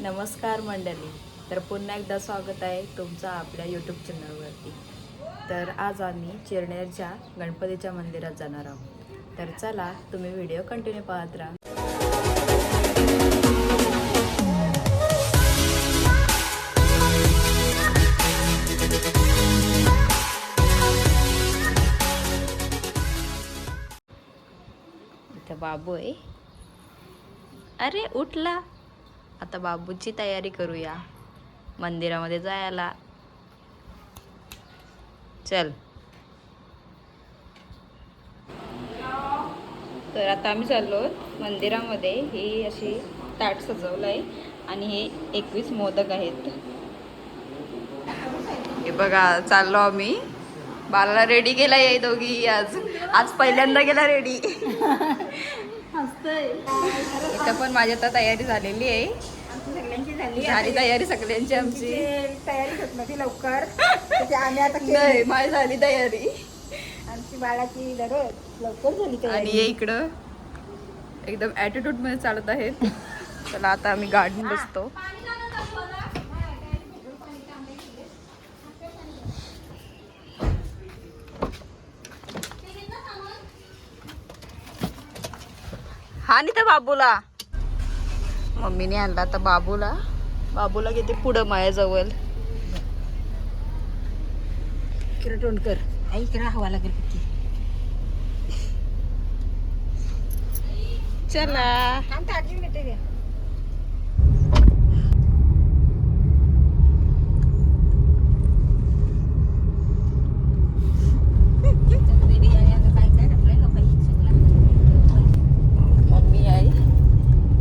नमस्कार मंडळी. तर पुन्हा एकदा स्वागत आहे तुमचं आपल्या यूट्यूब चॅनलवरती तर आज आम्ही चिरनेरच्या गणपतीच्या मंदिरात जाणार आहोत. तर चला तुम्ही व्हिडिओ कंटिन्यू पाहत राहा. इथं बाबू आहे. अरे उठला. आता बाबूची तयारी करूया. मंदिरामध्ये जायला. चल. तर आता आम्ही चाललो मंदिरामध्ये. ही अशी ताट सजवलं आहे आणि हे एकवीस मोदक आहेत. हे बघा चाललो आम्ही. बालाला रेडी केला आहे दोघी आज. आज पहिल्यांदा गेला रेडी इथं पण माझी आता तयारी झालेली आहे. सगळ्यांची झाली तयारी सगळ्यांची आमची. तयारी होत नव्हती लवकर. आम्ही आता केली. नाही माझी झाली तयारी. आमची बाळाची दररोज लवकर झाली आणि तयारी हे इकडं एकदम चालत आहेत. चला आता आम्ही गार्डन बसतो. हा नाही तर बाबूला. मम्मीने आणला आता बाबूला. बाबूला किती पुढं मायाजवळ. इकडे तोंड कर. आई इकडे हवा लागेल किती चला थांब ताटली मिळते रे मम्मी आहे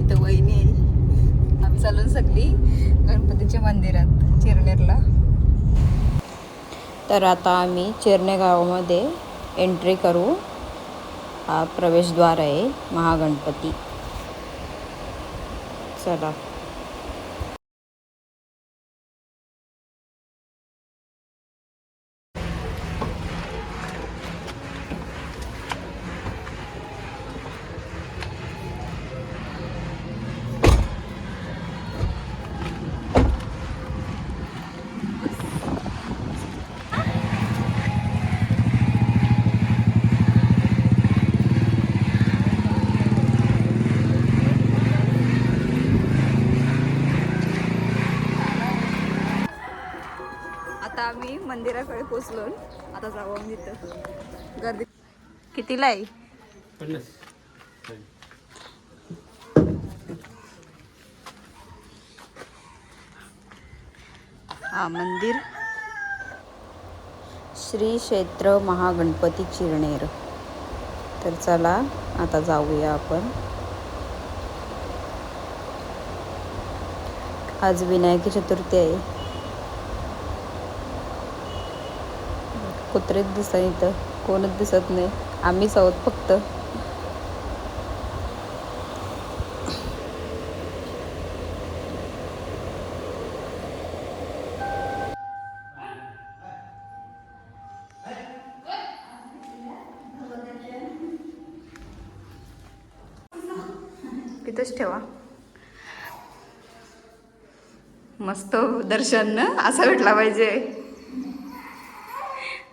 इथं वहिनी आहे आम्ही चालून सगळी गणपतीच्या मंदिरात चिरनेरला. तर आता आम्ही चिरणे गावामध्ये एंट्री करू. हा प्रवेशद्वार आहे महागणपती. चला. मंदिराकडे पोचलो आता जाऊ आम्ही तिथं गर्दी कितीला आहे हा मंदिर. श्री क्षेत्र महागणपती चिरनेर. तर चला आता जाऊया आपण. आज विनायकी चतुर्थी आहे. कुत्रेच दिसत इथं. कोणच दिसत नाही. आम्हीच आहोत फक्त. तिथंच ठेवा. मस्त दर्शन ना असा भेटला पाहिजे.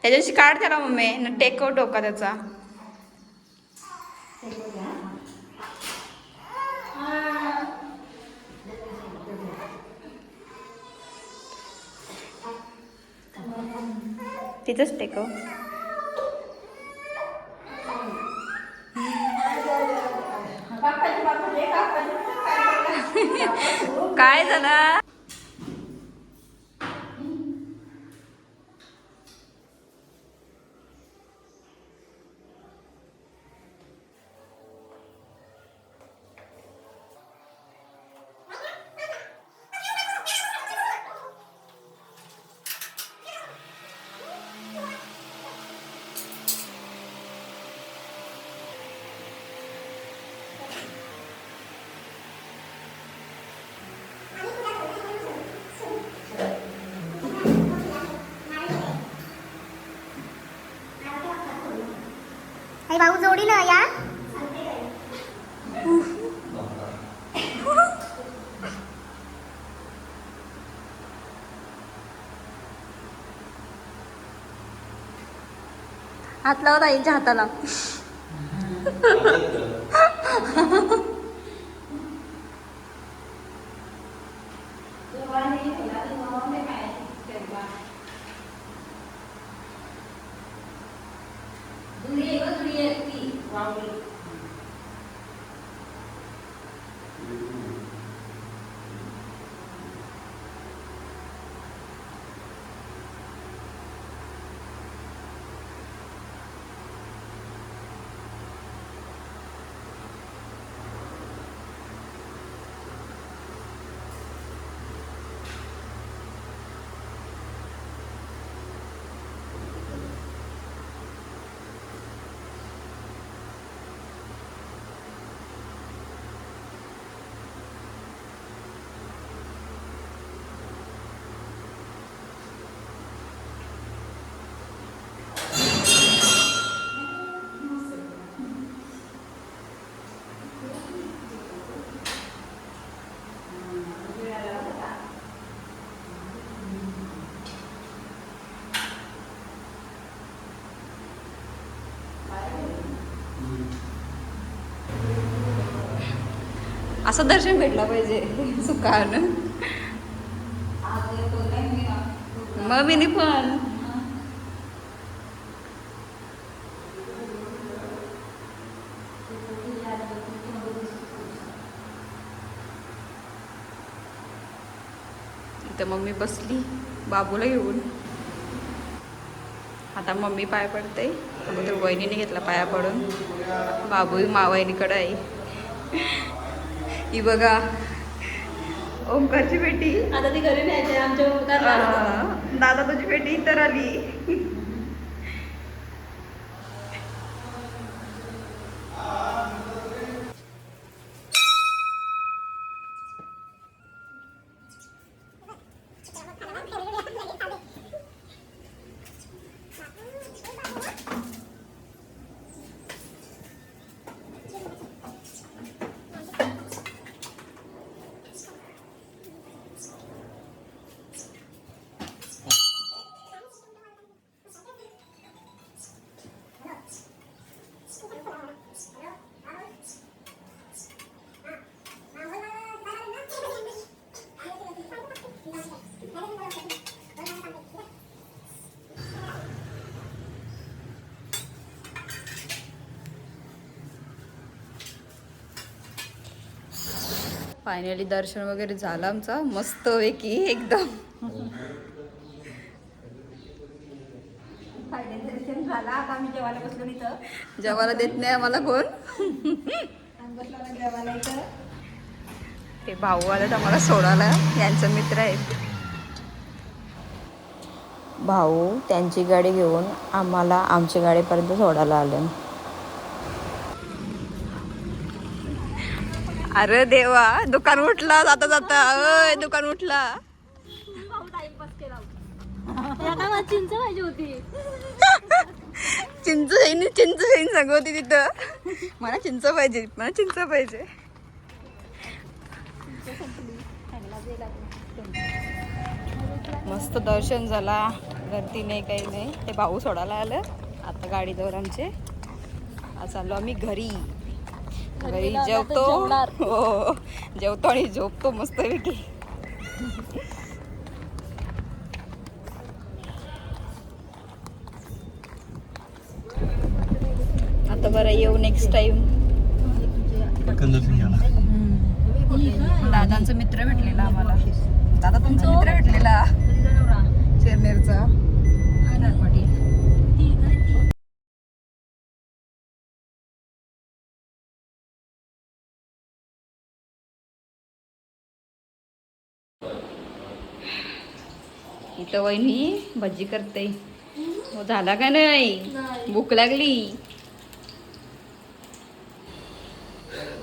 त्याच्याशी काढ त्याला मम्मी. न टेकव डोका त्याचा. तिथंच टेकव काय झालं? आई भाऊ जोडी ना या. हात लावत आईच्या हाताला. 你比华为。असं दर्शन भेटलं पाहिजे. सुखानं. मग मी पण. तर मम्मी बसली. बाबूला घेऊन. आता मम्मी पाय पडते अगोदर वहिनीने घेतला पाया पडून. बाबू मा वहिनीकडे आहे. ही बघा. ओंकारची बेटी. आता ती घरी न्यायची आमच्या दादा तुझी बेटी इतर आली. फायनली दर्शन वगैरे झालं आमचं. मस्त पैकी एकदम दर्शन झाला. आता आम्ही जेवायला बसलो इथं. जेवायला देत नाही आम्हाला कोण. आम्ही बसलो ना जेवायला इथं. ते भाऊ आलेत आम्हाला सोडायला. यांचा मित्र आहेत भाऊ त्यांची गाडी घेऊन आम्हाला आमच्या गाडीपर्यंत सोडायला आले. अरे देवा दुकान उठला जाता जाता. अय दुकान उठला. चिंच पाहिजे होती. चिंच चिंच सांगत होती तिथं. मला चिंच पाहिजे मला चिंच पाहिजे. मस्त दर्शन झाला. गर्दी नाही काही नाही. ते भाऊ सोडायला आलं. आता गाडीजवळ आमचे आज चाललो आम्ही घरी. घरी जेवतो हो. जेवतो आणि झोपतो मस्तपैकी. आता बरं येऊ नेक्स्ट टाइम दादांचा मित्र भेटलेला आम्हाला. दादा तुमचा मित्र भेटलेला. चेरनेरचा इथं वहिनी भजी करते. हो झाला का नाही? भूक लागली?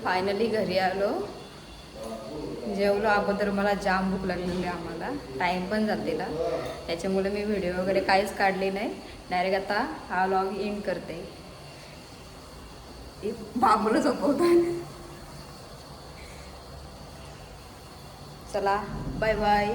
फायनली घरी आलो. जेवलो अगोदर मला जाम भूक लागलेली आम्हाला. टाईम पण झालेला त्याच्यामुळे मी व्हिडिओ वगैरे काहीच काढले नाही. डायरेक्ट आता हा लॉग एंड करते. बाबूला झोपवतात चला बाय बाय